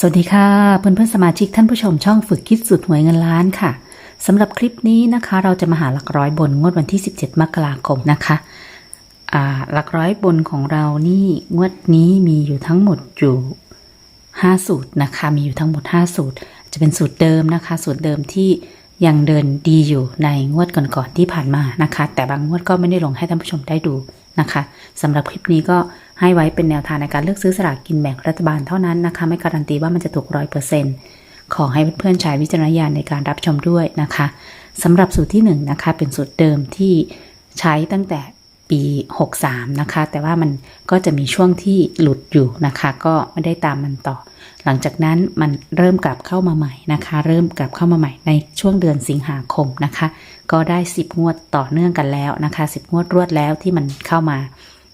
สวัสดีค่ะเพื่อนเพื่อนๆสมาชิกท่านผู้ชมช่องฝึกคิดสุดหวยเงินล้านค่ะสำหรับคลิปนี้นะคะ เราจะมาหาหลักร้อยบนงวดวันที่ 17 มกราคมนะคะหลักร้อยบนของเรานี่งวดนี้มีอยู่ทั้งหมดอยู่5สูตรนะคะ มีอยู่ทั้งหมด 5 สูตร จะเป็นสูตรเดิมนะคะ สูตรเดิมที่ยังเดินดีอยู่ในงวดก่อนๆที่ผ่านมานะคะ แต่บางงวดก็ไม่ได้ลงให้ท่านผู้ชมได้ดู นะคะสำหรับคลิปนี้ก็ให้ไว้เป็นแนวทางในการเลือกซื้อสลากกินแบ่งรัฐบาลเท่านั้นนะคะ ไม่การันตีว่ามันจะถูกร้อยเปอร์เซ็นต์ขอให้เพื่อนๆใช้วิจารณญาณในการรับชมด้วยนะคะสำหรับสูตรที่1นงนะคะเป็นสูตรเดิมที่ใช้ตั้งแต่ปี 63 นะคะ แต่ว่ามันก็จะมีช่วงที่หลุดอยู่นะคะ ก็ไม่ได้ตามมันต่อ หลังจากนั้นมันเริ่มกลับเข้ามาใหม่นะคะ เริ่มกลับเข้ามาใหม่ในช่วงเดือนสิงหาคมนะคะ ก็ได้ 10 งวดต่อเนื่องกันแล้วนะคะ 10 งวดรวดแล้วที่มันเข้ามา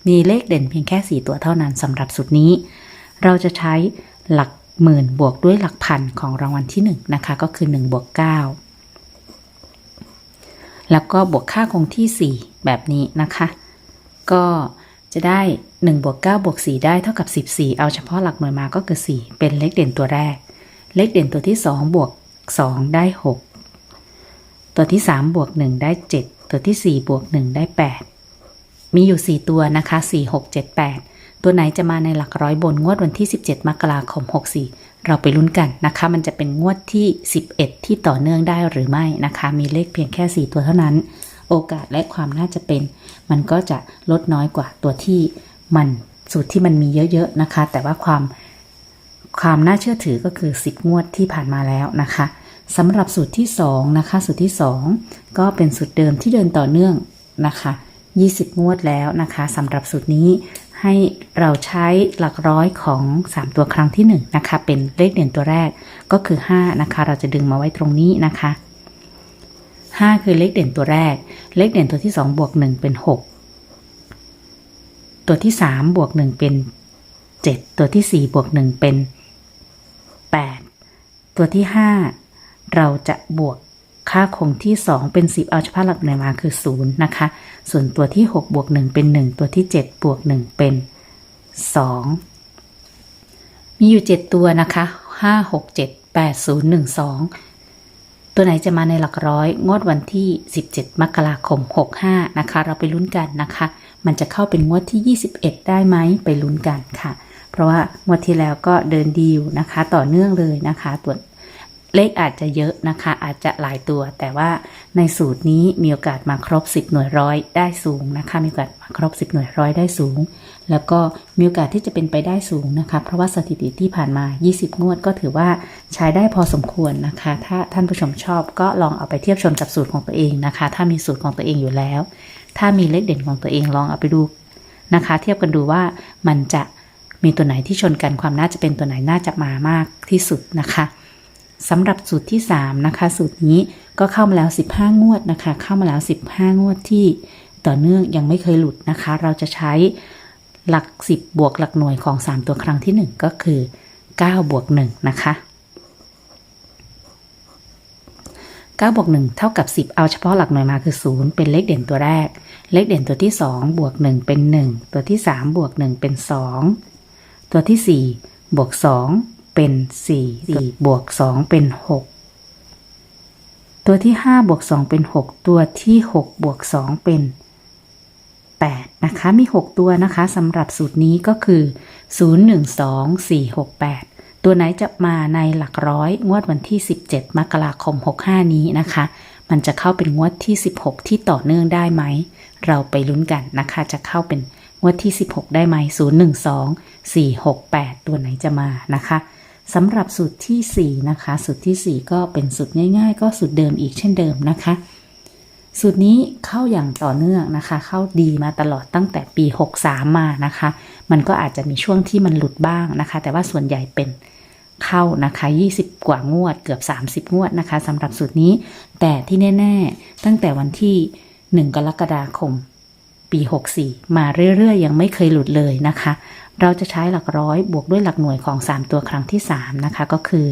มีเลขเด่นเพียงแค่ 4 ตัวเท่านั้นสำหรับสูตรนี้ เราจะใช้หลักหมื่นบวกด้วยหลักพันของรางวัลที่ 1 นะคะ ก็คือ1บวก9แล้วก็บวกค่าคงที่ 4 แบบนี้นะคะ ก็จะได้1บวก9บวก4ได้เท่ากับ 14 เอาเฉพาะหลักหน่วยมาก็คือ 4 เป็นเลขเด่นตัวแรก เลขเด่นตัวที่ 2 บวก 2 ได้ 6 ตัวที่3บวก1ได้ 7 ตัวที่4บวก1ได้ 8 มีอยู่ 4 ตัวนะคะ4 6 7 8 ตัวไหนจะมาในหลักร้อยบนงวดวันที่ 17 มกราคม 64 เราไปลุ้นกันนะคะ มันจะเป็นงวดที่ 11 ที่ต่อเนื่องได้หรือไม่นะคะ มีเลขเพียงแค่ 4 ตัวเท่านั้น โอกาสและความน่าจะเป็น มันก็จะลดน้อยกว่าตัวที่มันสูตรที่มันมีเยอะๆนะคะ แต่ว่าความความน่าเชื่อถือก็คือ 10 งวดที่ผ่านมาแล้วนะคะ สำหรับสูตรที่2นะคะ สูตรที่ 2 ก็เป็นสูตรเดิมที่เดินต่อเนื่องนะคะ 20 งวดแล้วนะคะสำหรับสูตรนี้ให้เราใช้หลักร้อยของ 3 ตัวครั้งที่ 1 นะคะ เป็นเลขเด่นตัวแรกก็คือ 5 นะคะ เราจะดึงมาไว้ตรงนี้นะคะ 5 คือเลขเด่นตัวแรก เลขเด่นตัวที่ 2 บวก 1 เป็น 6 ตัวที่ 3 บวก 1 เป็น 7 ตัวที่ 4 บวก 1 เป็น 8 ตัวที่ 5 เราจะบวกค่าคงที่ 2 เป็น 10 เอาเฉพาะหลักหน่วยมาคือ 0 นะคะ ส่วนตัวที่ 6 บวก 1 เป็น 1 ตัวที่ 7 บวก 1 เป็น 2 มีอยู่ 7 ตัวนะคะ 5 6 7 8 0 1 2 ตัวไหนจะมาในหลักร้อย งวดวันที่ 17 มกราคม 65 นะคะ เราไปลุ้นกันนะคะ มันจะเข้าเป็นงวดที่ 21 ได้ไหมไปลุ้นกันค่ะ เพราะว่างวดที่แล้วก็เดินดีอยู่นะคะ ต่อเนื่องเลยนะคะ ตัว เลขอาจจะเยอะนะคะ อาจจะหลายตัว แต่ว่าในสูตรนี้มีโอกาสมาครบ 10 หน่วยร้อยได้สูงนะคะ มีโอกาสมาครบ 10 หน่วยร้อยได้สูง แล้วก็มีโอกาสที่จะเป็นไปได้สูงนะคะ เพราะว่าสถิติที่ผ่านมา 20 งวดก็ถือว่าใช้ได้พอสมควรนะคะ ถ้าท่านผู้ชมชอบก็ลองเอาไปเทียบชนกับสูตรของตัวเองนะคะ ถ้ามีสูตรของตัวเองอยู่แล้ว ถ้ามีเลขเด่นของตัวเองลองเอาไปดูนะคะ เทียบกันดูว่ามันจะมีตัวไหนที่ชนกันความน่าจะเป็นตัวไหนน่าจะมามากที่สุดนะคะ สำหรับสูตรที่ 3 นะคะ สูตรนี้ก็เข้ามาแล้ว 15 งวดนะคะ เข้ามาแล้ว 15 งวดที่ต่อเนื่องยังไม่เคยหลุดนะคะ เราจะใช้หลัก 10 บวกหลักหน่วยของ 3 ตัวครั้งที่ 1 ก็คือ 9 บวก 1 นะคะ 9 บวก 1 เท่ากับ 10 เอาเฉพาะหลักหน่วยมาคือ 0 เป็นเลขเด่นตัวแรก เลขเด่นตัวที่ 2 บวก 1 เป็น 1 ตัวที่ 3 บวก 1 เป็น 2 ตัวที่ 4 บวก 2 เป็น4 4บวก2เป็น6ตัวที่5บวก2เป็น6ตัวที่6บวก2เป็น8นะคะมี6ตัวนะคะสำหรับสูตรนี้ก็คือ0 1 2 4 6 8ตัวไหนจะมาในหลักร้อยงวดวันที่ 17 มกราคม 65 นี้นะคะ มันจะเข้าเป็นงวดที่ 16 ที่ต่อเนื่องได้ไหม เราไปลุ้นกันนะคะ จะเข้าเป็นงวดที่ 16 ได้ไหม 0 1 2 4 6 8 ตัวไหนจะมานะคะ สำหรับสูตรที่ 4 นะคะ สูตรที่ 4 ก็เป็นสูตรง่ายๆ ก็สูตรเดิมอีกเช่นเดิมนะคะ สูตรนี้เข้าอย่างต่อเนื่องนะคะ เข้าดีมาตลอดตั้งแต่ปี 63 มานะคะ มันก็อาจจะมีช่วงที่มันหลุดบ้างนะคะ แต่ว่าส่วนใหญ่เป็นเข้านะคะ 20 กว่างวดเกือบ 30 งวดนะคะสำหรับสูตรนี้ แต่ที่แน่ ๆ ตั้งแต่วันที่ 1 กรกฎาคมปี 64 มาเรื่อยๆ ยังไม่เคยหลุดเลยนะคะ เราจะใช้หลักร้อยบวกด้วยหลักหน่วยของ 3 ตัวครั้งที่ 3 นะคะ ก็คือ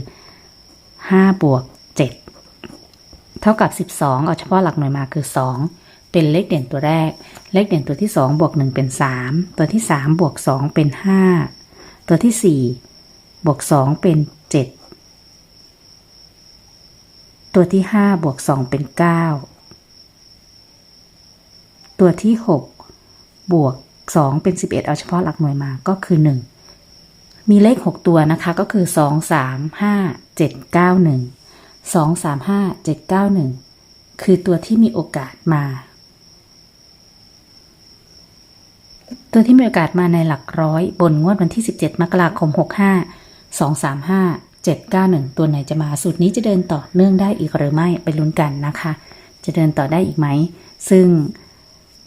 5 บวก 7 เท่ากับ 12 เอาเฉพาะหลักหน่วยมาคือ 2 เป็นเลขเด่นตัวแรก เลขเด่นตัวที่ 2 บวก 1 เป็น 3 ตัวที่ 3 บวก 2 เป็น 5 ตัวที่ 4 บวก 2 เป็น 7 ตัวที่ 5 บวก 2 เป็น 9 ตัวที่ 6 บวก สองเป็นสิบเอ็ดเอาเฉพาะหลักหน่วยมาก็คือหนึ่งมีเลขหกตัวนะคะก็คือสองสามห้าเจ็ดเก้าหนึ่งสองสามห้าเจ็ดเก้าหนึ่งคือตัวที่มีโอกาสมา ตัวที่มีโอกาสมาในหลักร้อย บนงวดวันที่ 17 มกราคม 65 235 791 ตัวไหนจะมาสูตรนี้จะเดินต่อเนื่องได้อีกหรือไม่ไปลุ้นกันนะคะ จะเดินต่อได้อีกไหม ซึ่ง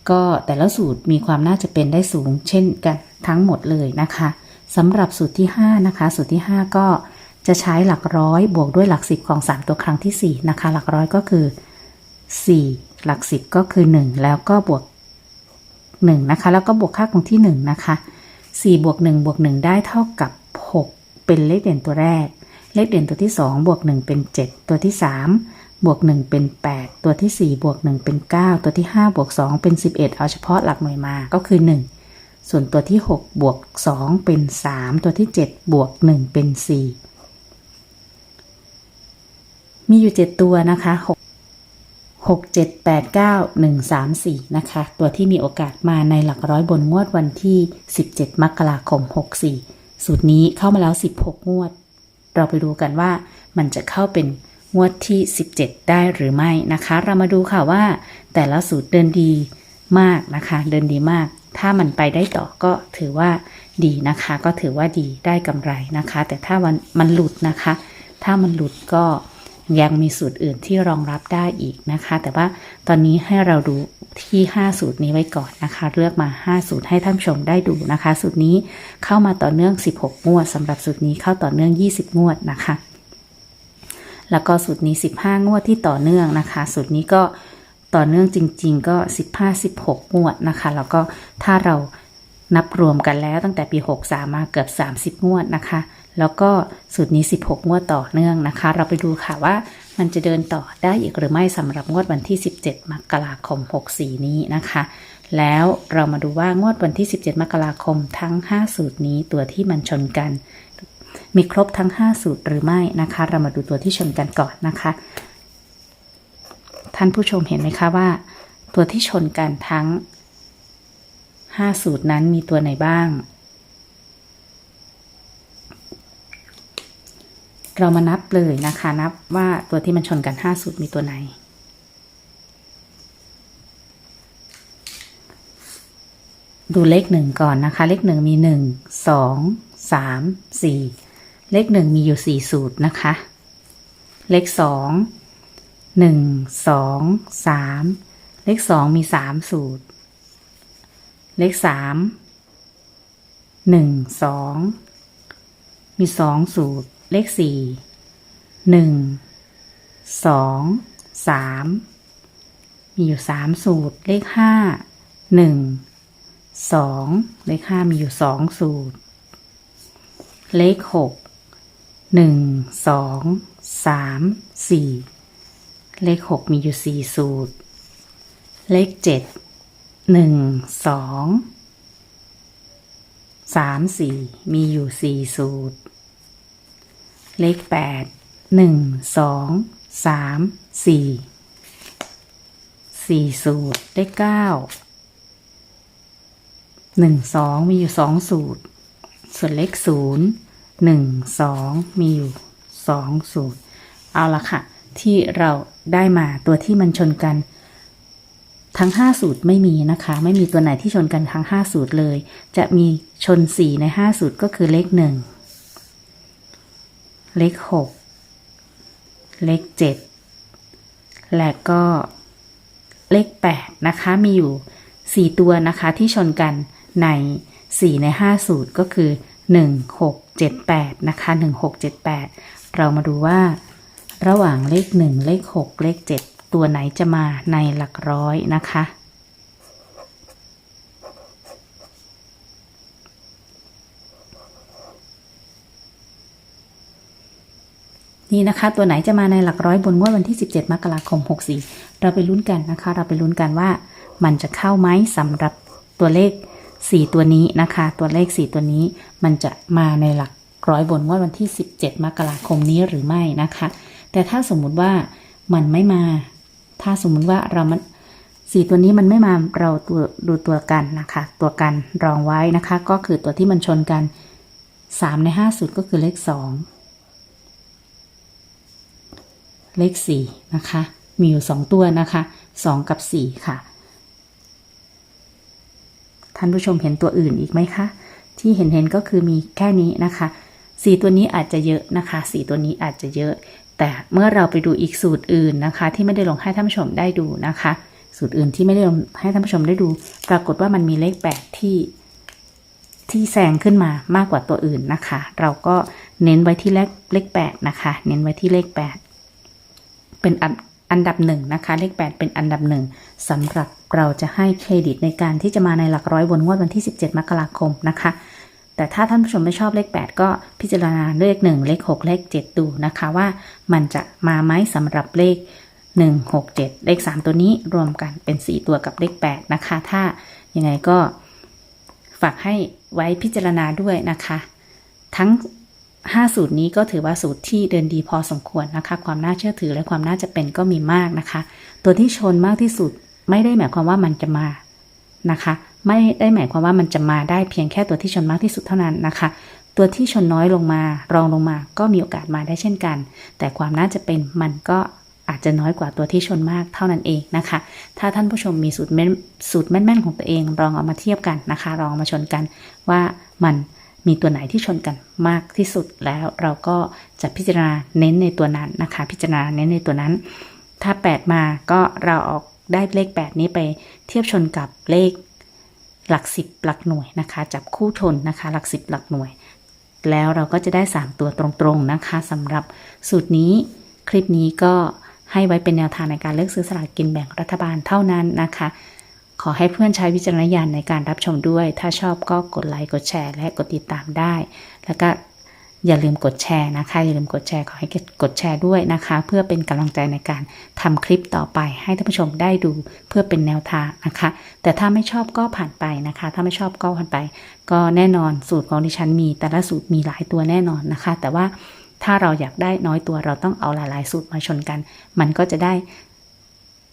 ก็แต่ละสูตรมีความน่าจะเป็นได้สูง เช่นกันทั้งหมดเลยนะคะสำหรับสูตรที่ 5 นะคะ สูตรที่ 5 ก็จะใช้หลักร้อยบวกด้วยหลักสิบของ 3 ตัวครั้งทีสี่ 4 นะคะ หลักร้อยก็คือ 4 หลักสิบก็คือ 1 แล้วก็บวก 1 นะคะ แล้วก็บวกค่าคงที่ 1 นะคะ 4 บวก 1 บวก 1 ได้เท่ากับ 6 เป็นเลขเด่นตัวแรก เลขเด่นตัวที่ 2 บวก 1 เป็น 7 ตัวที่ 3 บวก 1 เป็น 8 ตัวที่ 4 บวก 1 เป็น 9 ตัวที่ 5 บวก 2 เป็น 11 เอาเฉพาะหลักหน่วยมาก็คือ 1 ส่วนตัวที่ 6 บวก 2 เป็น 3 ตัวที่ 7 บวก 1 เป็น 4 มีอยู่ 7 ตัวนะคะ6 6 7 8 9 1 3 4 นะคะ ตัวที่มีโอกาสมาในหลักร้อยบนงวดวันที่ 17 มกราคม 64 สูตรนี้เข้ามาแล้ว 16 งวด เราไปดูกันว่ามันจะเข้าเป็น งวดที่ 17 ได้หรือไม่นะคะ เรามาดูค่ะว่า แต่ละสูตรเดินดีมากนะคะ เดินดีมาก ถ้ามันไปได้ต่อก็ถือว่าดีนะคะ ก็ถือว่าดีได้กำไรนะคะ แต่ถ้ามันมันหลุดนะคะ ถ้ามันหลุดก็ยังมีสูตรอื่นที่รองรับได้อีกนะคะ แต่ว่าตอนนี้ให้เราดูที่ 5 สูตรนี้ไว้ก่อนนะคะ เลือกมา 5 สูตรให้ท่านชมได้ดูนะคะ สูตรนี้เข้ามาต่อเนื่อง 16 งวดสำหรับสูตรนี้เข้าต่อเนื่อง 20 งวดนะคะ แล้วก็สูตรนี้ 15 งวดที่ต่อเนื่องนะคะ สูตรนี้ก็ต่อเนื่องจริง ๆ ก็ 15 16 งวดนะคะ แล้วก็ถ้าเรานับรวมกันแล้วตั้งแต่ปี 63 มาเกือบ 30 งวดนะคะ แล้วก็สูตรนี้ 16 งวดต่อเนื่องนะคะ เราไปดูค่ะว่ามันจะเดินต่อได้อีกหรือไม่สำหรับงวดวันที่ 17 มกราคม 64 นี้นะคะ แล้วเรามาดูว่างวดวันที่ 17 มกราคมทั้ง 5 สูตรนี้ตัวที่มันชนกัน มีครบทั้ง 5 สูตรหรือไม่นะคะ เรามาดูตัวที่ชนกันก่อนนะคะ ท่านผู้ชมเห็นไหมคะว่า ตัวที่ชนกันทั้ง 5 สูตรนั้นมีตัวไหนบ้าง เรามานับเลยนะคะ นับว่าตัวที่มันชนกัน 5 สูตรมีตัวไหนดูเลขหนึ่งก่อนนะคะ เลขหนึ่งมีหนึ่งสองสามสี่ เลขหนึ่งมีอยู่สี่สูตรนะคะ เลขสองหนึ่งสองสามเลขสองมีสามสูตร เลขสามหนึ่งสองมีสองสูตร เลขสี่หนึ่งสองสามมีอยู่สามสูตร เลขห้าหนึ่งสองเลขห้ามีอยู่สองสูตร เลขหก หนึ่งสองสามสี่เลขหกมีอยู่สี่สูตร เลขเจ็ดหนึ่งสองสามสี่มีอยู่สี่สูตร เลขแปดหนึ่งสองสามสี่สี่สูตรเลขเก้าหนึ่งสองมีอยู่สองสูตร ส่วนเลขศูนย์ หนึ่งสองมีอยู่สองสูตรเอาละค่ะ ที่เราได้มาตัวที่มันชนกัน ทั้ง 5 สูตรไม่มีนะคะ ไม่มีตัวไหนที่ชนกันทั้ง 5 สูตรเลย จะมีชน 4 ใน 5 สูตรก็คือเลข 1 เลข 6 เลข 7 และก็เลข 8 นะคะ มีอยู่ 4 ตัวนะคะที่ชนกันใน 4 ใน 5 สูตรก็คือ 1 6 7 8 นะคะ 1 6 7 8 เรามาดูว่า ระหว่างเลข 1 เลข 6 เลข 7 ตัวไหนจะมาในหลักร้อยนะคะ นี่นะคะตัวไหนจะมาในหลักร้อยบนงวดวันที่ 17 มกราคม 64 เราไปลุ้นกันนะคะ เราไปลุ้นกันว่ามันจะเข้าไหมสำหรับตัวเลข 4 ตัวนี้นะคะ ตัวเลข 4 ตัวนี้มันจะมาในหลักร้อยบนงวดวันที่ 17 มกราคมนี้หรือไม่นะคะ แต่ถ้าสมมุติว่ามันไม่มา ถ้าสมมุติว่าเรามันสี่ตัวนี้มันไม่มาเราตัวดูตัวกันนะคะ ตัวกันรองไว้นะคะ ก็คือตัวที่มันชนกันสามในห้าสุดก็คือเลขสองเลขสี่นะคะ มีอยู่สองตัวนะคะสองกับสี่ค่ะ ท่านผู้ชมเห็นตัวอื่นอีกไหมคะ ที่เห็นเห็นก็คือมีแค่นี้นะคะสีตัวนี้อาจจะเยอะนะคะสีตัวนี้อาจจะเยอะ แต่เมื่อเราไปดูอีกสูตรอื่นนะคะ ที่ไม่ได้ลงให้ท่านผู้ชมได้ดูนะคะ สูตรอื่นที่ไม่ได้ลงให้ท่านผู้ชมได้ดู ปรากฏว่ามันมีเลขแปดที่ที่แซงขึ้นมามากกว่าตัวอื่นนะคะ เราก็เน้นไว้ที่เลขเลขแปดนะคะ เน้นไว้ที่เลขแปดเป็นอัน อันดับหนึ่งนะคะเลขแปดเป็นอันดับหนึ่งสำหรับเราจะให้เครดิตในการที่จะมาในหลักร้อยบนงวดวันที่ 17 มกราคมนะคะ แต่ถ้าท่านผู้ชมไม่ชอบเลข 8 ก็พิจารณาเลข 1 เลข 6 เลข 7 ดูนะคะว่ามันจะมาไหมสำหรับเลข 1 6 7 เลข 3 ตัวนี้รวมกันเป็น 4 ตัวกับเลข 8 นะคะ ถ้ายังไงก็ฝากให้ไว้พิจารณาด้วยนะคะ ทั้ง 5 สูตรนี้ก็ถือว่าสูตรที่เดินดีพอสมควรนะคะ ความน่าเชื่อถือและความน่าจะเป็นก็มีมากนะคะ ตัวที่ชนมากที่สุดไม่ได้หมายความว่ามันจะมานะคะ ไม่ได้หมายความว่ามันจะมาได้เพียงแค่ตัวที่ชนมากที่สุดเท่านั้นนะคะ ตัวที่ชนน้อยลงมารองลงมา ก็มีโอกาสมาได้เช่นกัน แต่ความน่าจะเป็นมันก็อาจจะน้อยกว่าตัวที่ชนมากเท่านั้นเองนะคะ ถ้าท่านผู้ชมมีสูตรแม่นสูตรแม่นๆของตัวเองลองเอามาเทียบกันนะคะลองมาชนกันว่ามัน มีตัวไหนที่ชนกันมากที่สุดแล้วเราก็จะพิจารณาเน้นในตัวนั้นนะคะ พิจารณาเน้นในตัวนั้น ถ้า 8 มาก็เราออกได้เลข 8 นี้ไปเทียบชนกับเลขหลักสิบหลักหน่วยนะคะ จับคู่ชนนะคะ หลักสิบหลักหน่วย แล้วเราก็จะได้ 3 ตัวตรงๆนะคะสำหรับสูตรนี้คลิปนี้ก็ให้ไว้เป็นแนวทางในการเลือกซื้อสลากกินแบ่งรัฐบาลเท่านั้นนะคะ ขอให้เพื่อนใช้วิจารณญาณในการรับชมด้วย ถ้าชอบก็กดไลค์ กดแชร์ และกดติดตามได้ แล้วก็อย่าลืมกดแชร์นะคะ อย่าลืมกดแชร์ ขอให้กดแชร์ด้วยนะคะ เพื่อเป็นกำลังใจในการทำคลิปต่อไป ให้ท่านผู้ชมได้ดูเพื่อเป็นแนวทางนะคะ แต่ถ้าไม่ชอบก็ผ่านไปนะคะ ถ้าไม่ชอบก็ผ่านไป ก็แน่นอนสูตรของดิฉันมี แต่ละสูตรมีหลายตัวแน่นอนนะคะ แต่ว่าถ้าเราอยากได้น้อยตัวเราต้องเอาหลาย ๆ สูตรมาชนกัน มันก็จะได้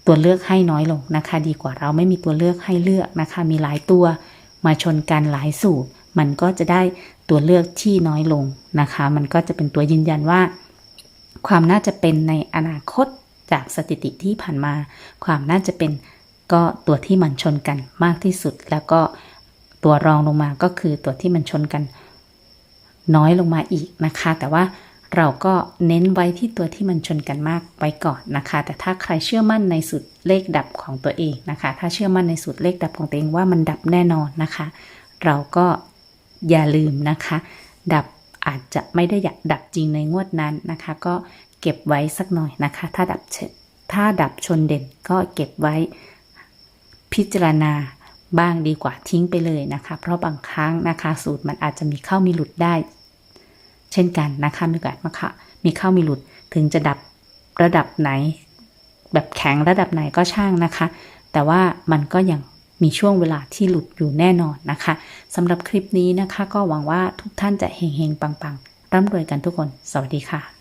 ตัวเลือกให้น้อยลงนะคะ ดีกว่าเราไม่มีตัวเลือกให้เลือกนะคะ มีหลายตัวมาชนกันหลายสูตร มันก็จะได้ตัวเลือกที่น้อยลงนะคะ มันก็จะเป็นตัวยืนยันว่า ความน่าจะเป็นในอนาคตจากสถิติที่ผ่านมา ความน่าจะเป็นก็ตัวที่มันชนกันมากที่สุด แล้วก็ตัวรองลงมาก็คือตัวที่มันชนกันน้อยลงมาอีกนะคะ แต่ว่า เราก็เน้นไว้ที่ตัวที่มันชนกันมากไว้ก่อนนะคะ แต่ถ้าใครเชื่อมั่นในสูตรเลขดับของตัวเองนะคะ ถ้าเชื่อมั่นในสูตรเลขดับของตัวเองว่ามันดับแน่นอนนะคะ เราก็อย่าลืมนะคะ ดับอาจจะไม่ได้อยากดับจริงในงวดนั้นนะคะ ก็เก็บไว้สักหน่อยนะคะ ถ้าดับถ้าดับชนเด่นก็เก็บไว้พิจารณาบ้างดีกว่าทิ้งไปเลยนะคะ เพราะบางครั้งนะคะ สูตรมันอาจจะมีเข้ามีหลุดได้ เช่นกันนะคะมีโอกาสมาค่ะมีเข้ามีหลุดถึงจะดับระดับไหน แบบแข็งระดับไหนก็ช่างนะคะ แต่ว่ามันก็ยังมีช่วงเวลาที่หลุดอยู่แน่นอนนะคะสำหรับคลิปนี้นะคะ ก็หวังว่าทุกท่านจะเฮงๆปังๆร่ำรวยกันทุกคน สวัสดีค่ะ